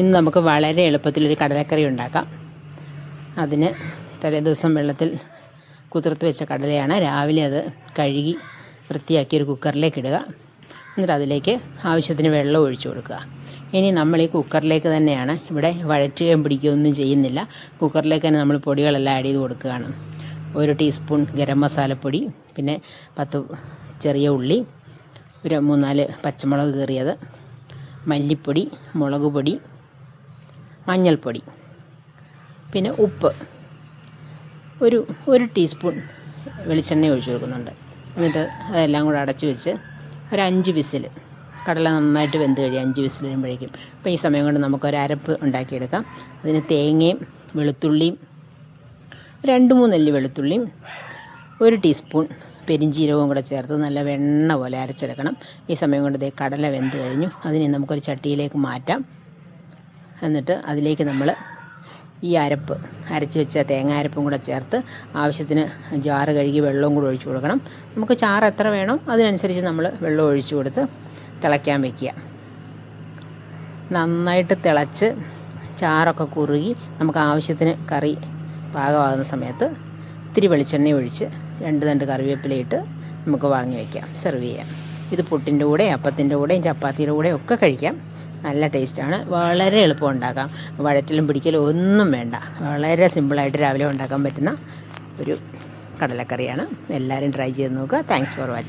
ഇന്ന് നമുക്ക് വളരെ എളുപ്പത്തിലൊരു കടലക്കറി ഉണ്ടാക്കാം. അതിന് തലേദിവസം വെള്ളത്തിൽ കുതിർത്ത് വെച്ച കടലയാണ് രാവിലെ അത് കഴുകി വൃത്തിയാക്കി ഒരു കുക്കറിലേക്ക് ഇടുക. എന്നിട്ട് അതിലേക്ക് ആവശ്യത്തിന് വെള്ളം ഒഴിച്ചു കൊടുക്കുക. ഇനി നമ്മൾ ഈ കുക്കറിലേക്ക് തന്നെയാണ് ഇവിടെ വഴറ്റുകയും പിടിക്കുകയൊന്നും ചെയ്യുന്നില്ല. കുക്കറിലേക്ക് തന്നെ നമ്മൾ പൊടികളെല്ലാം ആഡ് ചെയ്ത് കൊടുക്കുകയാണ്. ഒരു ടീസ്പൂൺ ഗരം മസാലപ്പൊടി പിന്നെ പത്ത് ചെറിയ ഉള്ളി ഒരു മൂന്നാൽ പച്ചമുളക് കീറിയത് മല്ലിപ്പൊടി മുളക് പൊടി മഞ്ഞൾപ്പൊടി പിന്നെ ഉപ്പ്. ഒരു ഒരു ടീസ്പൂൺ വെളിച്ചെണ്ണ ഒഴിച്ചു കൊടുക്കുന്നുണ്ട്. എന്നിട്ട് അതെല്ലാം കൂടെ അടച്ചു വെച്ച് ഒരു അഞ്ച് വിസിൽ കടല നന്നായിട്ട് വെന്ത് കഴിയും അഞ്ച് വിസിൽ വരുമ്പോഴേക്കും. അപ്പോൾ ഈ സമയം കൊണ്ട് നമുക്കൊരു അരപ്പ് ഉണ്ടാക്കിയെടുക്കാം. അതിന് തേങ്ങയും വെളുത്തുള്ളിയും രണ്ട് മൂന്നല്ലി വെളുത്തുള്ളിയും ഒരു ടീസ്പൂൺ പെരിഞ്ചീരകവും കൂടെ ചേർത്ത് നല്ല വെണ്ണ പോലെ അരച്ചെടുക്കണം. ഈ സമയം കൊണ്ട് കടല വെന്ത് കഴിഞ്ഞു. അതിനെ നമുക്കൊരു ചട്ടിയിലേക്ക് മാറ്റാം. എന്നിട്ട് അതിലേക്ക് നമ്മൾ ഈ അരപ്പ് അരച്ച് വെച്ച തേങ്ങ അരപ്പും കൂടെ ചേർത്ത് ആവശ്യത്തിന് ജാറ് കഴുകി വെള്ളവും കൂടെ ഒഴിച്ചു കൊടുക്കണം. നമുക്ക് ചാറ് എത്ര വേണം അതിനനുസരിച്ച് നമ്മൾ വെള്ളം ഒഴിച്ചു കൊടുത്ത് തിളയ്ക്കാൻ വെക്കുക. നന്നായിട്ട് തിളച്ച് ചാറൊക്കെ കുറുകി നമുക്ക് ആവശ്യത്തിന് കറി പാകമാകുന്ന സമയത്ത് ഇത്തിരി വെളിച്ചെണ്ണ ഒഴിച്ച് രണ്ട് രണ്ട് കറിവേപ്പിലയിട്ട് നമുക്ക് വാങ്ങി വയ്ക്കാം സെർവ് ചെയ്യാം. ഇത് പുട്ടിന്റെ കൂടെ അപ്പത്തിന്റെ കൂടെയും ചപ്പാത്തിയുടെ കൂടെയും ഒക്കെ കഴിക്കാം. നല്ല ടേസ്റ്റാണ്. വളരെ എളുപ്പം ഉണ്ടാക്കാം. വഴറ്റലും പിടിക്കലും ഒന്നും വേണ്ട. വളരെ സിമ്പിളായിട്ട് രാവിലെ ഉണ്ടാക്കാൻ പറ്റുന്ന ഒരു കടലക്കറിയാണ്. എല്ലാവരും ട്രൈ ചെയ്ത് നോക്കുക. Thanks for watching